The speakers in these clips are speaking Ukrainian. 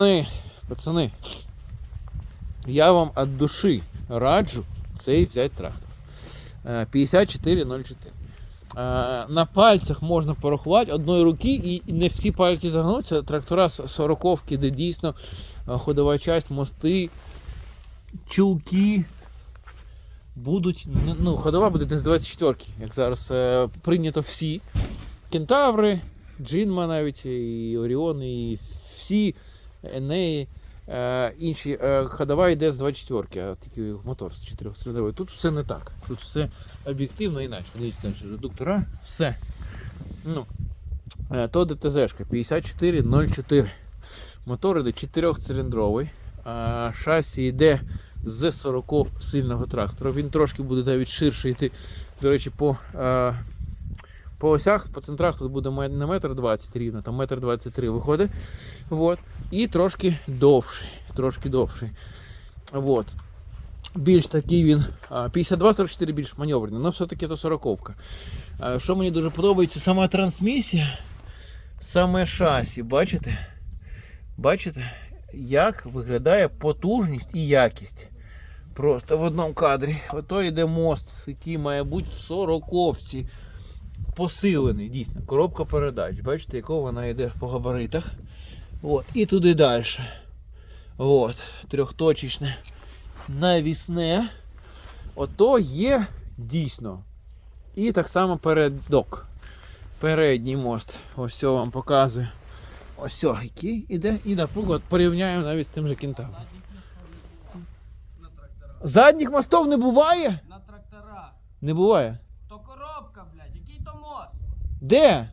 Пацани, пацани, я вам від душі раджу цей взяти трактор. Е, 5404. Е, На пальцях можна порахувати одної руки і не всі пальці загнуться. Трактора 40 де дійсно е, ходова часть, мости, чулки будуть. Ну, ходова буде не з 24-ки, як зараз е, прийнято всі. Кентаври, Джинма навіть, і Оріон, і всі Енеї, інші. Е, ходова йде з 24-ки, а тільки мотор з 4 циліндровий. Тут все не так. Тут все об'єктивно інакше. Дивіться, редуктора, все. Ну, е, то ДТЗшка 5404. Мотор йде 4-циліндровий. А шасі йде з 40 сильного трактора. Він трошки буде навіть ширше йти. До речі, по, е, по осях, по центрах тут буде не метр 20 рівно, там метр 23 виходить. Вот. І трошки довший. Трошки довший. Вот. Більш такий він. а, 52-44 більш маневрений, але все-таки то 40. А, Що мені дуже подобається, сама трансмісія, саме шасі, бачите? Бачите, як виглядає потужність і якість. Просто в одному кадрі. Ото йде мост, який має бути в сороковці. Посилений, дійсно. Коробка передач. Бачите, якого вона йде по габаритах. От. І туди далі. От. Трьохточечне навісне. Ото є дійсно. І так само передок. Передній мост. Ось цього вам показую. Ось цього, який іде. І, наприклад, порівняємо навіть з тим же тракторах. Задніх мостов не буває? На тракторах. Не буває. То коробка, блядь, який то мост? Де?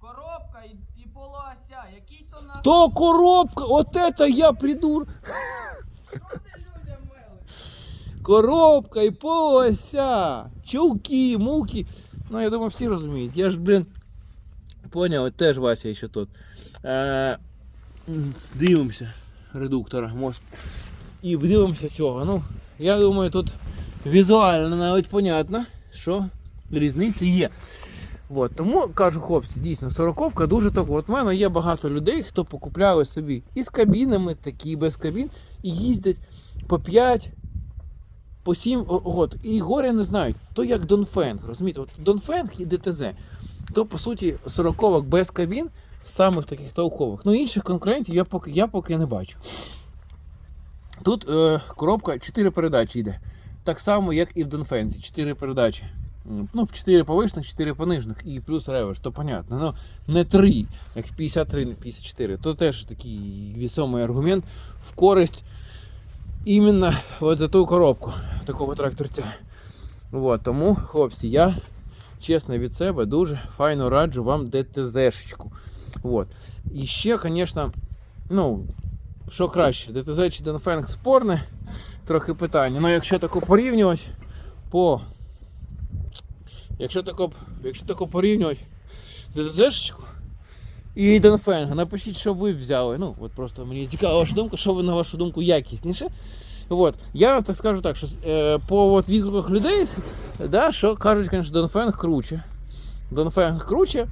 Коробка і, і полуося, який то на. То коробка! От это я придур. Що ти людям мелиш? Коробка і полося. Чулки, муки. Ну, я думаю, всі розуміють. Я ж, блін, поняв, теж Вася ще тут. Е, дивимося редуктора, мост. І дивимося цього. Ну, я думаю, тут візуально навіть понятно, що різниця є. От, тому кажу, хлопці, дійсно, сороковка дуже так. От в мене є багато людей, хто покупляли собі і з кабінами, такі без кабін, і їздять по 5, по 7 год. І горя не знають. То як Донфенг, розумієте? От Донфенг і ДТЗ. То, по суті, сороковок без кабін, самих таких толкових. Ну, інших конкурентів я поки, я поки не бачу. Тут е, коробка 4 передачі йде. Так само, як і в Донфензі. 4 передачі. Ну, в 4 повишних, 4 понижних і плюс реверс, то понятно. Ну, не 3, як в 53, не 54. То теж такий вісомий аргумент в користь іменно от за ту коробку такого тракторця. От, тому, хлопці, я чесно від себе дуже файно раджу вам ДТЗшечку. От. І ще, звісно, ну, що краще, ДТЗ чи Донфенг спорне, трохи питання. Ну, якщо тако порівнювати по. Якщо тако, якщо тако порівнювати ДТЗшечку і Донфенг, напишіть, що ви взяли. Ну, от просто мені цікава ваша думка, що ви на вашу думку якісніше. От. Я так скажу так, що е, по от, відгуках людей, да, що кажуть, звісно, Донфенг круче. Донфенг круче.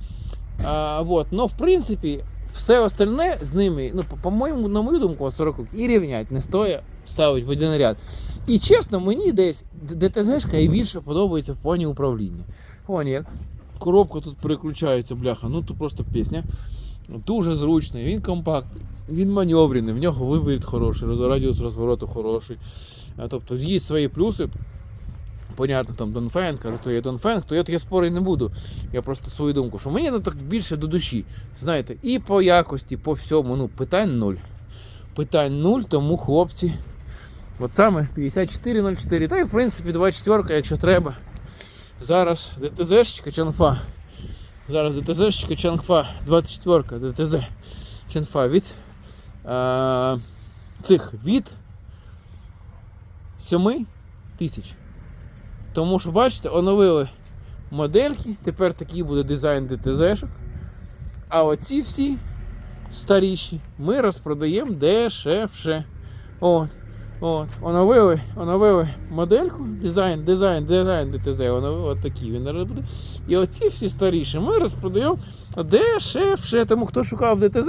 А, вот. Но в принципі, все остальне з ними, ну, по- по-моєму, на мою думку, 40 і рівнять, не стоїть ставить в один ряд. І чесно, мені десь ДТЗшка і більше подобається в плані управління. Вон як. Коробка тут переключається, бляха, ну тут просто пісня. Дуже зручний, він компактний, він маневрений, в нього виворіт хороший, радіус розвороту хороший. Тобто є свої плюси. Понятно, там Донфенг, каже, то є Донфенг, то я таке спорити не буду. Я просто свою думку, що мені ну, так більше до душі. Знаєте, і по якості, по всьому, ну, питань нуль. Питань нуль, тому хлопці. От саме 5404, та й в принципі 24, якщо треба. Зараз ДТЗ Чанфа. Зараз ДТЗ Чанфа 24 ДТЗ Чанфа від е, цих від 7 тисяч. Тому що, бачите, оновили модельки, тепер такий буде дизайн ДТЗ-шок. А оці всі старіші ми розпродаємо дешевше. От. От. Оновили, оновили модельку, дизайн, дизайн, дизайн ДТЗ, от такий він буде. І оці всі старіші ми розпродаємо дешевше. Тому хто шукав ДТЗ,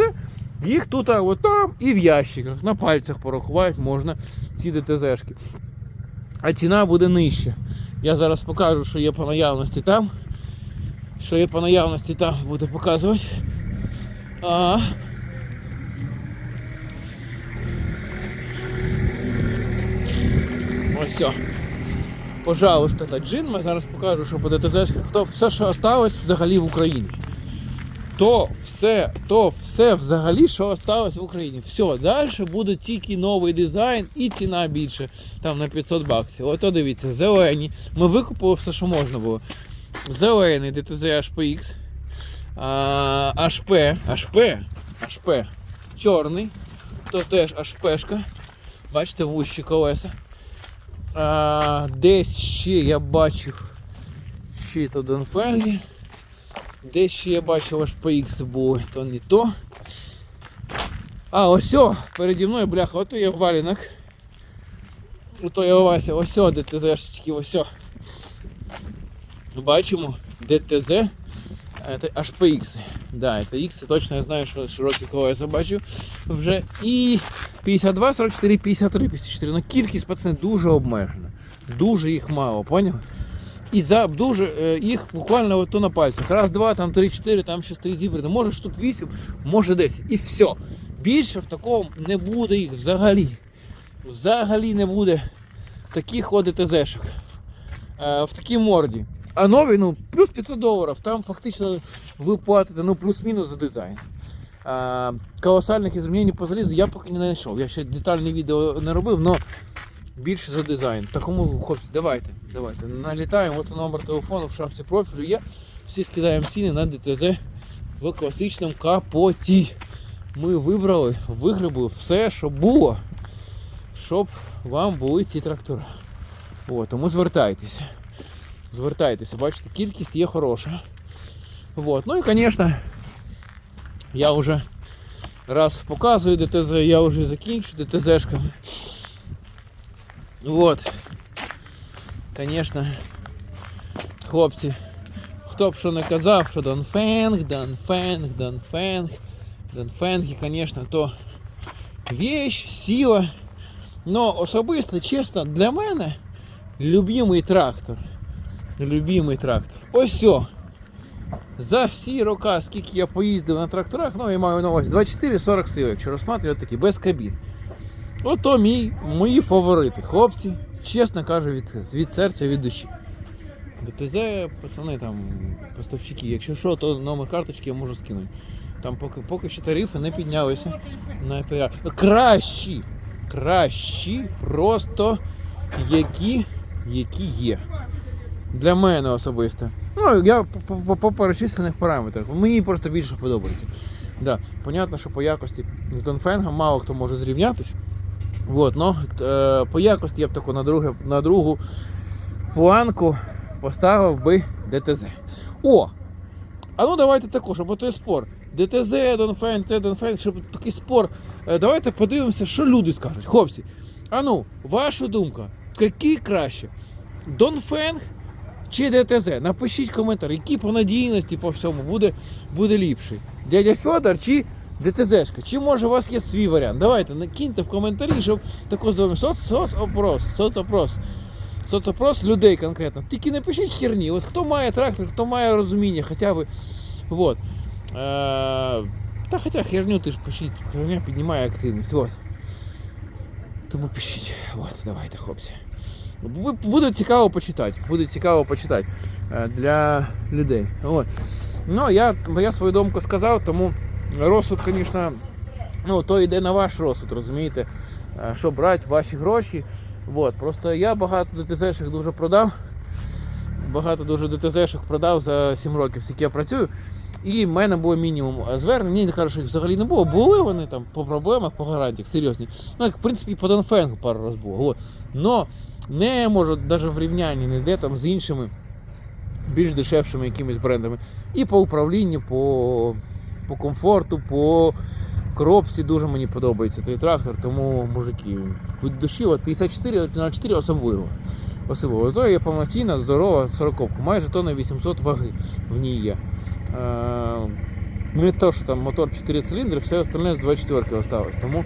Їх тут от там і в ящиках, на пальцях порахувати можна ці ДТЗшки. А ціна буде нижча. Я зараз покажу, що є по наявності там. Що є по наявності там, буду показувати. А. Ось. Пожалуйста, та джин. Я зараз покажу, що по ДТЗшках. То все, що осталось взагалі в Україні. То все, то все взагалі, що осталось в Україні. Все, далі буде тільки новий дизайн і ціна більше, там на 500 баксів. Ото дивіться, зелені. Ми викупили все, що можна було. Зелений DTZ HPX, а, HP, HP, HP, чорний, то теж HPшка. Бачите, вущі колеса. А, десь ще я бачив ще то Донфенгі. Десь ще я бачив аж по X було, то не то. А, ось переді мною, бляха, ото є валінок. Ото я Вася, ось ДТЗшечки, ось. Бачимо, ДТЗ. Это HPX. Да, это X, точно я знаю, що широкі колеса бачу вже. І 52, 44, 53, 54. Ну кількість пацани дуже обмежена. Дуже їх мало, поняв? І за дуже їх буквально от то на пальцях. Раз, два, там три, чотири, там ще стоїть зібрано. Може штук 8, може 10. І все. Більше в такому не буде їх взагалі. Взагалі не буде таких от ДТЗшок. Е, в такій морді. А нові, ну, плюс 500 доларів. Там фактично ви платите ну, плюс-мінус за дизайн. А, колосальних змінень по залізу я поки не знайшов. Я ще детальне відео не робив, але більше за дизайн. Такому, хлопці, давайте, давайте. Налітаємо, от номер телефону в шапці профілю є. Всі скидаємо ціни на ДТЗ в класичному капоті. Ми вибрали, вигребли все, що було, щоб вам були ці трактори. О, тому звертайтеся. Звертайтеся, бачите, кількість є хороша. Вот. Ну і, звісно, я вже раз показую ДТЗ, я вже закінчу ДТЗшками. Вот. Звісно, хлопці, хто б що не казав, що Донфенг, Донфенг, Донфенг, Донфенги, звісно, то вещь, сила. Но особисто, чесно, для мене любимий трактор. Любимий трактор. Ось о. За всі роки, скільки я поїздив на тракторах, ну я маю на увазі 24-40 сил, якщо розсматривати такі, без кабін. Ото мій, мої фаворити. Хлопці, чесно кажу, від, від серця, від душі. ДТЗ, пацани, там, поставщики, якщо що, то номер карточки я можу скинути. Там поки, поки що тарифи не піднялися на ПР. Кращі! Кращі, просто які, які є. Для мене особисто. Ну, я по- перечислених параметрах. Мені просто більше подобається. Да. Понятно, що по якості з Донфенгом мало хто може зрівнятися. Вот, но, е, по якості я б таку на, друге, на другу планку поставив би ДТЗ. О! А ну давайте також, бо то є спор. ДТЗ, Донфен, Т, Донфен, щоб такий спор. Е, Давайте подивимося, що люди скажуть. Хлопці, а ну, ваша думка, який краще? Донфенг чи ДТЗ? Напишіть коментар, який по надійності по всьому буде, буде ліпший. Дядя Федор чи ДТЗшка? Чи може у вас є свій варіант? Давайте накиньте в коментарі, щоб тако з вами соц, соцопрос, соцопрос. Соцопрос людей конкретно. Тільки не пишіть херні. От хто має трактор, хто має розуміння, хоча б. Вот. Е, та хоча херню ти ж пишіть, херня піднімає активність. Вот. Тому пишіть. От, давайте, хлопці. Бу- Буде цікаво почитати. Буде цікаво почитати е, для людей. От. Ну, я, я свою думку сказав, тому розсуд, звісно, ну, то йде на ваш розсуд, розумієте, Е, що брати ваші гроші. От. Просто я багато ДТЗшок дуже продав. Багато дуже ДТЗшок продав за 7 років, скільки я працюю. І в мене було мінімум звернень. Ні, не кажу, що їх взагалі не було. Були вони там по проблемах, по гарантіях, серйозні. Ну, як в принципі, і по Донфенгу пару разів було. Но не можу навіть в рівнянні ніде там з іншими більш дешевшими якимись брендами. І по управлінню, по, по комфорту, по коробці дуже мені подобається цей трактор, тому мужики, від душі, от 54 на 4 особливо. Особливо. То є повноцінна, здорова 40 майже тонна 800 ваги в ній є. Е, Не то, що там мотор 4 циліндри, все остальне з 24 осталось. Тому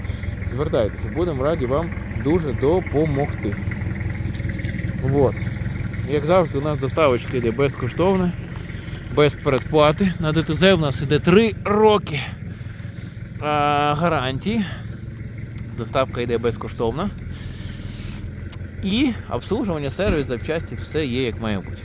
звертайтеся, будемо раді вам дуже допомогти. Вот. Як завжди, у нас доставочка йде безкоштовна, без передплати. На ДТЗ у нас йде 3 роки а, гарантії. Доставка йде безкоштовна. І обслуговування, сервіс, запчасті, все є як має бути.